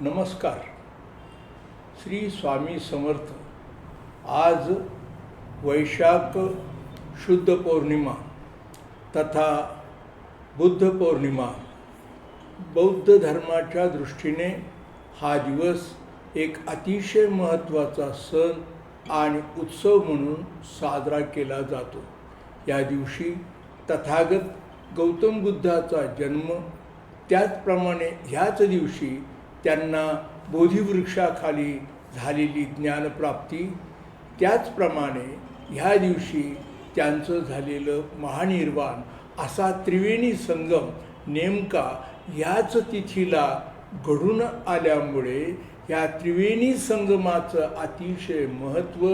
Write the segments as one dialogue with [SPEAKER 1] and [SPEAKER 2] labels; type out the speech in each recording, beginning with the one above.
[SPEAKER 1] नमस्कार. श्री स्वामी समर्थ. आज वैशाख शुद्ध पौर्णिमा तथा बुद्ध पौर्णिमा बौद्ध धर्माच्या दृष्टीने हा दिवस एक अतिशय महत्त्वाचा सण आणि उत्सव म्हणून साजरा केला जातो. या दिवशी तथागत गौतम बुद्धाचा जन्म त्याचप्रमाणे ह्याच दिवशी त्यांना बोधिवृक्षाखाली झालेली ज्ञानप्राप्ती त्याचप्रमाणे ह्या दिवशी त्यांचं झालेलं महानिर्वाण असा त्रिवेणी संगम नेमका ह्याच तिथीला घडून आल्यामुळे या त्रिवेणी संगमाचं अतिशय महत्त्व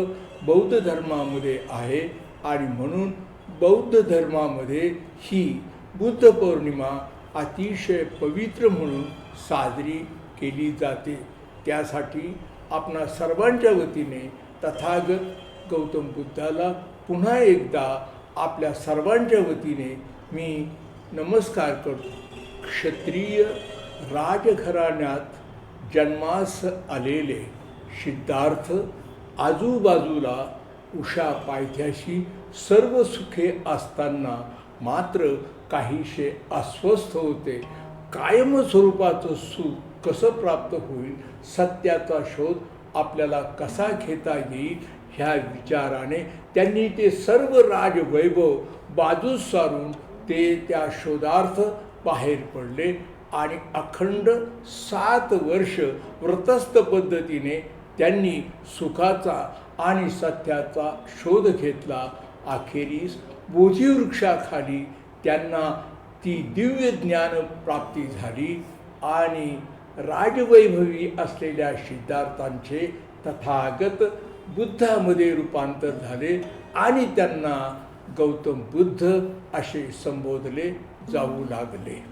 [SPEAKER 1] बौद्ध धर्मामध्ये आहे आणि म्हणून बौद्ध धर्मामध्ये ही बुद्ध पौर्णिमा अतिशय पवित्र म्हणून साजरी केली जाते. त्यासाठी आपणा सर्वांच्या वतीने तथागत गौतम बुद्धाला पुन्हा एकदा आपल्या सर्वांच्या वतीने मी नमस्कार करतो. क्षत्रिय राजघराण्यात जन्मास आलेले सिद्धार्थ आजूबाजूला उषा पायथ्याशी सर्व सुखे असताना मात्र काहीशे अस्वस्थ होते. कायम स्वरूपाचं सुख कसं प्राप्त होईल सत्याचा शोध आपल्याला कसा घेता येईल ह्या विचाराने त्यांनी ते सर्व राजवैभव बाजूस सारून ते त्या शोधार्थ बाहेर पडले आणि अखंड सात वर्ष व्रतस्थ पद्धतीने त्यांनी सुखाचा आणि सत्याचा शोध घेतला. अखेरीस बोधीवृक्षाखाली त्यांना ती दिव्य ज्ञान प्राप्ती झाली आणि राजवैभवी असलेल्या सिद्धार्थांचे तथागत बुद्धामध्ये रूपांतर झाले आणि त्यांना गौतम बुद्ध असे संबोधले जाऊ लागले.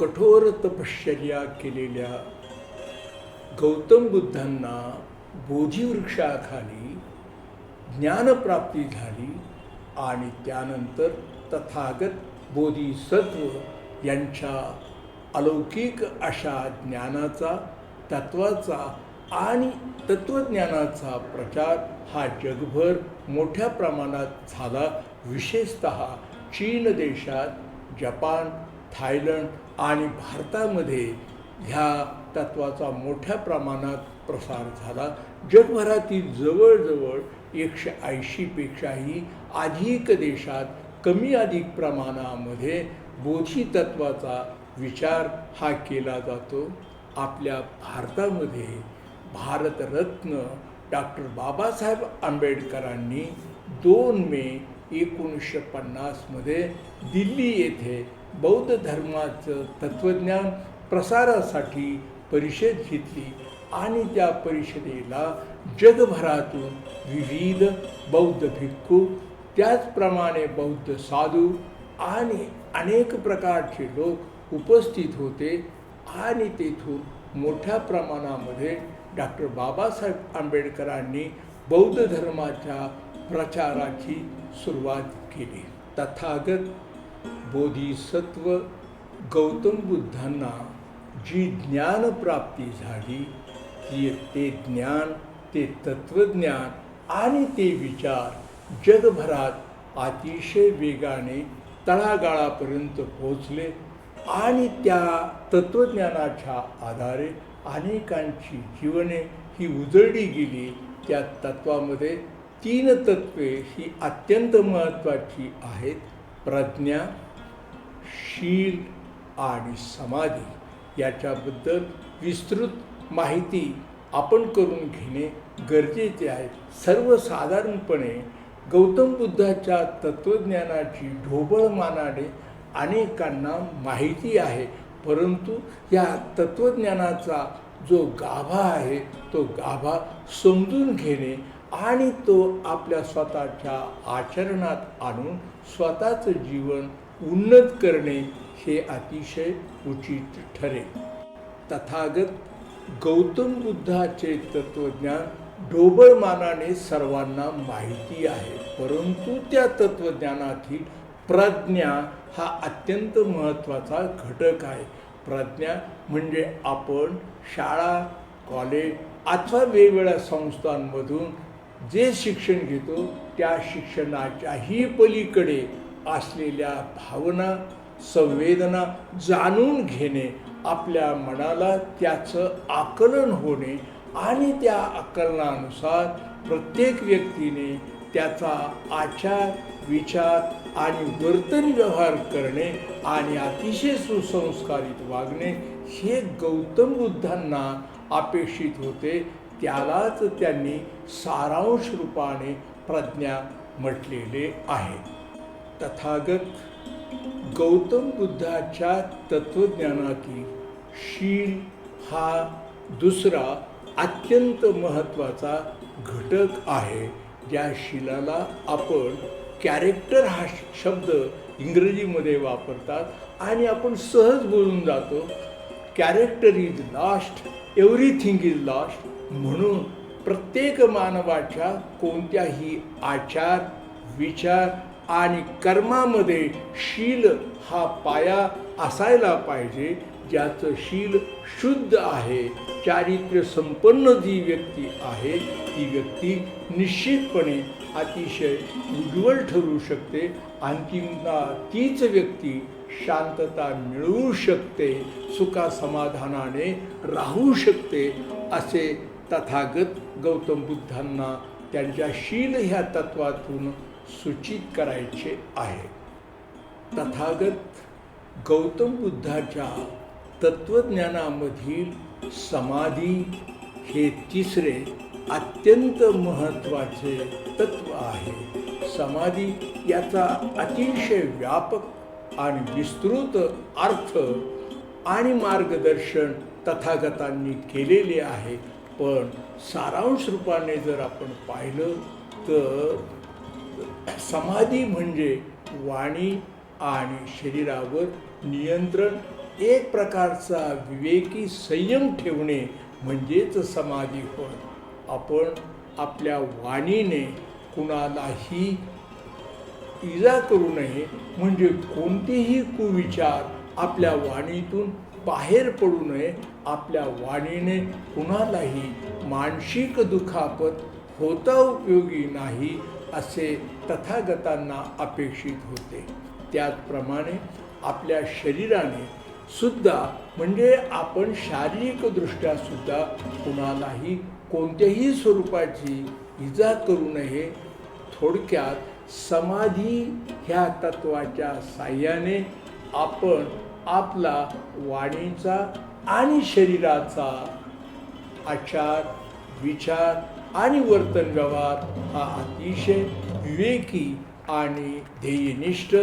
[SPEAKER 1] कठोर तपश्चर्या केलेल्या गौतम बुद्धांना बोधीवृक्षाखाली ज्ञानप्राप्ती झाली आणि त्यानंतर तथागत बोधिसत्व यांच्या अलौकिक अशा ज्ञानाचा तत्वाचा आणि तत्त्वज्ञानाचा प्रचार हा जगभर मोठ्या प्रमाणात झाला. विशेषत चीन देशात जपान थायलंड आणि भारतामध्ये ह्या तत्वाचा मोठ्या प्रमाणात प्रसार झाला. जगभरातील जवळजवळ एकशे ऐंशीपेक्षाही अधिक देशात कमी अधिक प्रमाणामध्ये बोधी तत्वाचा विचार हा केला जातो. आपल्या भारतामध्ये भारतरत्न डॉक्टर बाबासाहेब आंबेडकरांनी दोन मे एकोणीसशे पन्नासमध्ये दिल्ली येथे बौद्ध धर्माचं तत्त्वज्ञान प्रसारासाठी परिषद घेतली आणि त्या परिषदेला जगभरातून विविध बौद्ध भिक्खू त्याचप्रमाणे बौद्ध साधू आणि अनेक प्रकारचे लोक उपस्थित होते आणि तेथून मोठ्या प्रमाणामध्ये डॉक्टर बाबासाहेब आंबेडकरांनी बौद्ध धर्माच्या प्रचाराची सुरुवात केली. तथागत बोधिसत्व गौतम बुद्धांना जी ज्ञानप्राप्ती झाली ती ते ज्ञान ते तत्त्वज्ञान आणि ते विचार जगभरात अतिशय वेगाने तळागाळापर्यंत पोहोचले. आणि त्या तत्त्वज्ञानाच्या आधारे अनेकांची जीवने ही उजळली गेली. त्या तत्वामध्ये तीन तत्वे ही अत्यंत महत्त्वाची आहेत. प्रज्ञा शील आणि समाधी. याच्याबद्दल विस्तृत माहिती आपण करून घेणे गरजेचे आहे. सर्वसाधारणपणे गौतम बुद्धाच्या तत्त्वज्ञानाची ढोबळ मानाने अनेकांना माहिती आहे. परंतु या तत्त्वज्ञानाचा जो गाभा आहे तो गाभा समजून घेणे आणि तो आपल्या स्वतःच्या आचरणात आणून स्वतःचं जीवन उन्नत करणे हे अतिशय उचित ठरेल. तथागत गौतम बुद्धाचे तत्त्वज्ञान ढोबळमानाने सर्वांना माहिती आहे. परंतु त्या तत्त्वज्ञानातील प्रज्ञा हा अत्यंत महत्त्वाचा घटक आहे. प्रज्ञा म्हणजे आपण शाळा कॉलेज अथवा वेगवेगळ्या संस्थांमधून जे शिक्षण घेतो त्या शिक्षणाच्याही पलीकडे असलेल्या भावना संवेदना जाणून घेणे आपल्या मनाला त्याचं आकलन होणे आणि त्या आकलनानुसार प्रत्येक व्यक्तीने त्याचा आचार विचार आणि वर्तन व्यवहार करणे आणि अतिशय सुसंस्कारित वागणे हे गौतम बुद्धांना अपेक्षित होते. त्यालाच त्यांनी सारांश रूपाने प्रज्ञा म्हटलेले आहे. तथागत गौतम बुद्धाच्या तत्त्वज्ञानातील शील हा दुसरा अत्यंत महत्त्वाचा घटक आहे. ज्या शिलाला आपण कॅरेक्टर हा शब्द इंग्रजीमध्ये वापरतात आणि आपण सहज बोलून जातो character is lost everything is lost म्हणून प्रत्येक मानवाच्या कोणत्याही आचार विचार आणि कर्मामध्ये शील हा पाया असायला पाहिजे ज्याचं शील शुद्ध आहे चारित्र्य संपन्न जी व्यक्ती आहे ती व्यक्ती निश्चितपणे अतिशय उज्ज्वल ठरू शकते. आणखी तीच व्यक्ती शांतता मिळवू शकते सुखासमाधानाने राहू शकते असे तथागत गौतम बुद्धांना त्यांच्या शील ह्या तत्वातून सूचित करायचे आहे. तथागत गौतम बुद्धाच्या तत्त्वज्ञानामधील समाधी हे तिसरे अत्यंत महत्त्वाचे तत्व आहे. समाधी याचा अतिशय व्यापक आणि विस्तृत अर्थ आणि मार्गदर्शन तथागतांनी केलेले आहे. पण सारांश रूपाने जर आपण पाहिलं तर समाधी म्हणजे वाणी आणि शरीरावर नियंत्रण एक प्रकारचा विवेकी संयम ठेवणे म्हणजेच समाधी होय. आपण आपल्या वाणीने कुणालाही इजा करू नये म्हणजे कोणतेही कुविचार आपल्या वाणीतून बाहेर पडू नये. आपल्या वाणीने कुणालाही मानसिक दुखापत होता उपयोगी नाही असे तथागतांना अपेक्षित होते. त्याचप्रमाणे आपल्या शरीराने सुद्धा म्हणजे आपण शारीरिकदृष्ट्या सुद्धा कुणालाही कोणत्याही स्वरूपाची इजा करू नये थोडक्यात समाधी ह्या तत्वाच्या साह्याने आपण आपला वाणीचा आणि शरीराचा आचार विचार आणि वर्तन व्यवहार हा अतिशय विवेकी आणि ध्येयनिष्ठ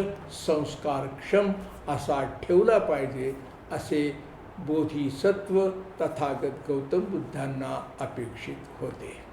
[SPEAKER 1] संस्कारक्षम असा ठेवला पाहिजे असे बोधिसत्व तथागत गौतम बुद्धांना अपेक्षित होते.